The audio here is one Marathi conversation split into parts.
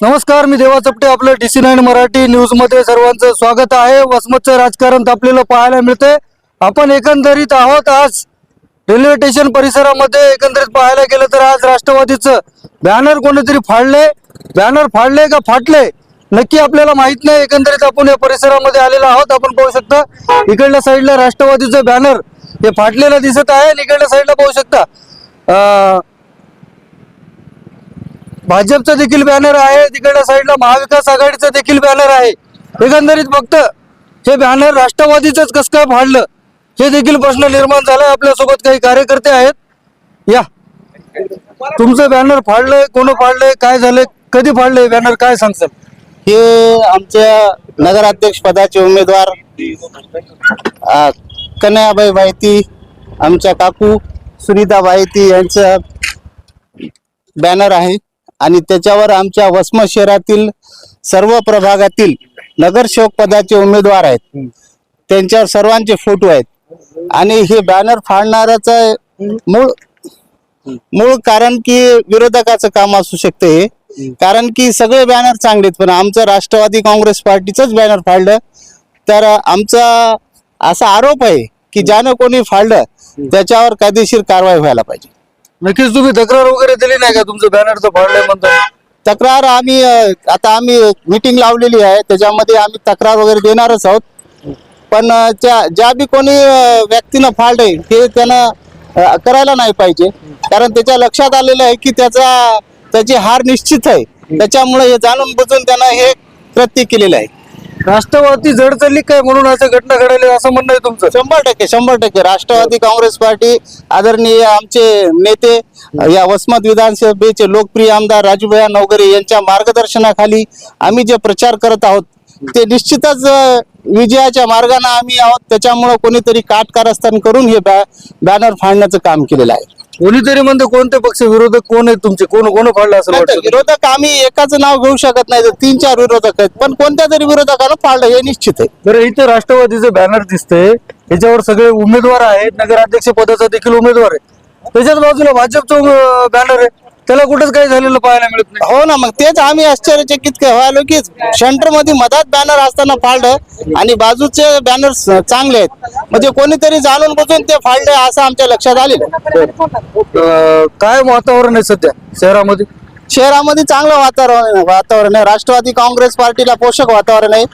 नमस्कार मी देवा चपटे आपलं डी सी नाईन मराठी न्यूजमध्ये सर्वांचं स्वागत आहे. वसमतचं राजकारण तापलेलं पाहायला मिळते आपण एकंदरीत आहोत आज रेल्वे स्टेशन परिसरामध्ये. एकंदरीत पाहायला गेलं तर आज राष्ट्रवादीचं बॅनर कोणीतरी फाडले बॅनर फाडले का फाटले नक्की आपल्याला माहीत नाही. एकंदरीत आपण या परिसरामध्ये आलेलो आहोत. आपण पाहू शकता इकडल्या साईडला राष्ट्रवादीचं बॅनर हे फाटलेलं दिसत आहे आणि इकडल्या साईडला पाहू शकता अं, भाजपचा देखील बॅनर आहे तिकडल्या साईडला महाविकास आघाडीचा देखील बॅनर आहे. एकंदरीत फक्त हे बॅनर राष्ट्रवादीच कसं काय फाडलं हे देखील प्रश्न निर्माण झाला. आपल्यासोबत काही कार्यकर्ते आहेत. या. तुमचं बॅनर फाडलंय कोण फाडलंय काय झालंय कधी फाडलंय बॅनर काय सांगतात हे आमच्या नगराध्यक्ष पदाचे उमेदवार कन्याबाई माहिती आमच्या काकू सुनीता माहिती यांचं बॅनर आहे. आणि त्याच्यावर आमच्या वस्म शहरातील सर्व प्रभागातील नगरसेवक पदाचे उमेदवार आहेत. त्यांच्यावर सर्वांचे फोटो आहेत. आणि हे बॅनर फाडणाऱ्याचं मूळ मूळ कारण की विरोधकाचं काम असू शकते हे. कारण की सगळे बॅनर चांगलेत पण आमचं राष्ट्रवादी काँग्रेस पार्टीचंच बॅनर फाडलं. तर आमचा असा आरोप आहे की ज्यानं कोणी फाडलं त्याच्यावर कायदेशीर कारवाई व्हायला पाहिजे. नक्कीच तुम्ही तक्रार वगैरे दिली नाही का? तुमचं बॅनरचं फाडलंय म्हणता तक्रार आम्ही अ, आता आम्ही मीटिंग लावलेली आहे. त्याच्यामध्ये आम्ही तक्रार वगैरे देणारच आहोत. पण अ, ज्या ज्या बी कोणी अ, व्यक्तीनं फाडलंय ते त्यानं अ, करायला नाही पाहिजे. कारण त्याच्या लक्षात आलेलं आहे की त्याचा त्याची हार निश्चित आहे. त्याच्यामुळे हे जाणून बुजून त्यानं हे कृत्य केलेलं आहे. राष्ट्रवादी जड चालली काय म्हणून असं घटना घडली असं म्हणणं आहे तुमचं? शंभर टक्के शंभर टक्के. राष्ट्रवादी काँग्रेस पार्टी आदरणीय आमचे नेते या वसमत विधानसभेचे लोकप्रिय आमदार राजूभया नवगरे यांच्या मार्गदर्शनाखाली आम्ही जे प्रचार करत आहोत ते निश्चितच विजयाच्या मार्गाने आम्ही आहोत. त्याच्यामुळं कोणीतरी काटकारस्थान करून हे बॅ बॅनर फाडण्याचं काम केलेलं आहे. कोणीतरी म्हणते कोणते पक्ष विरोधक कोण आहेत तुमचे? कोण कोण फाडलं असं वाटतं? विरोधक आम्ही एकाच नाव घेऊ शकत नाही तर तीन चार विरोधक आहेत. पण कोणत्या तरी विरोधकानं फाडलं हे निश्चित आहे. बरं इथे राष्ट्रवादीचं बॅनर दिसतंय. याच्यावर सगळे उमेदवार आहेत. नगराध्यक्ष पदाचा देखील उमेदवार आहे त्याच्याच बाजूला भाजपचं बॅनर आहे. त्याला कुठेच काही झालेलं पाहायला मिळत नाही. हो ना मग तेच आम्ही आश्चर्यचकित काय व्हायलो की सेंटरमध्ये मधात बॅनर असताना फाडलं आणि बाजूचे बॅनर चांगले आहेत. म्हणजे कोणीतरी जाणून बुजून ते फाडले असं आमच्या लक्षात आलेलं अं, काय वातावरण आहे सध्या शहरामध्ये? शहरामध्ये चांगलं वातावरण आहे वातावरण आहे. राष्ट्रवादी काँग्रेस पार्टीला पोषक वातावरण आहे.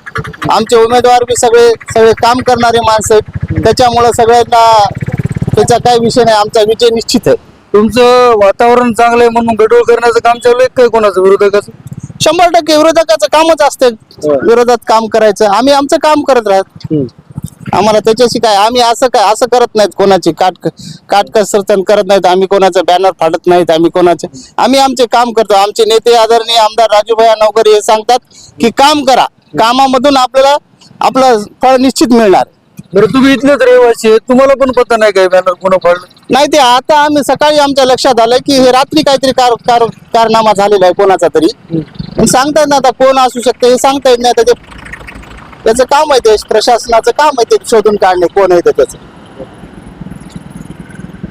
आमचे उमेदवार बी सगळे सगळे काम करणारे माणसं आहेत. त्याच्यामुळं सगळ्यांना त्याचा काही विषय नाही. आमचा विजय निश्चित आहे. तुमचं वातावरण चांगलं आहे म्हणून गडोळ करण्याचं काम चालू आहे काय कोणाचं? विरोधकाचं? शंभर टक्के विरोधकाचं कामच असते. विरोधात काम करायचं. आम्ही आमचं काम करत राहत. आम्हाला त्याच्याशी काय आम्ही असं काय असं करत नाहीत कोणाची. काट काटकसरतन करत नाहीत. आम्ही कोणाचं बॅनर फाडत नाहीत. आम्ही कोणाचे आम्ही आमचे काम करतो. आमचे नेते आदरणीय आमदार राजूभाई नवकरे हे सांगतात की काम करा. कामामधून आपल्याला आपलं फळ निश्चित मिळणार. बरं तुम्ही इथलेच रहिवासी तुम्हाला पण पता नाही काय बॅनर कोण फाडलं? नाही ते आता आम्ही सकाळी आमच्या लक्षात आलं की हे रात्री काहीतरी कार कार कारनामा झालेला आहे कोणाचा तरी. पण सांगता येत ना आता कोण असू शकते हे सांगता येत नाही आता ते त्याचं काम आहे ते प्रशासनाचं काम आहे ते शोधून काढणे कोण आहे ते त्याचं.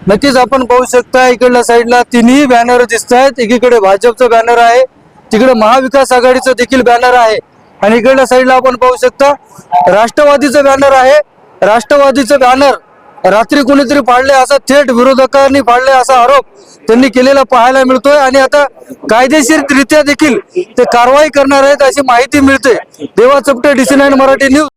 नक्कीच आपण पाहू शकता इकडल्या साईडला तिन्ही बॅनर दिसत आहेत एकीकडे भाजपचं बॅनर आहे तिकडे महाविकास आघाडीचं देखील बॅनर आहे. आणि इकडल्या साईडला आपण पाहू शकता राष्ट्रवादीचं बॅनर आहे. राष्ट्रवादीचं बॅनर रात्री कोणीतरी पाडले असा थेट विरोधकांनी पाडले असा आरोप त्यांनी केलेला पाहायला मिळतोय. आणि आता कायदेशीररित्या देखील ते कारवाई करणार आहेत अशी माहिती मिळते. देवा चपटे डीसी नाईन मराठी न्यूज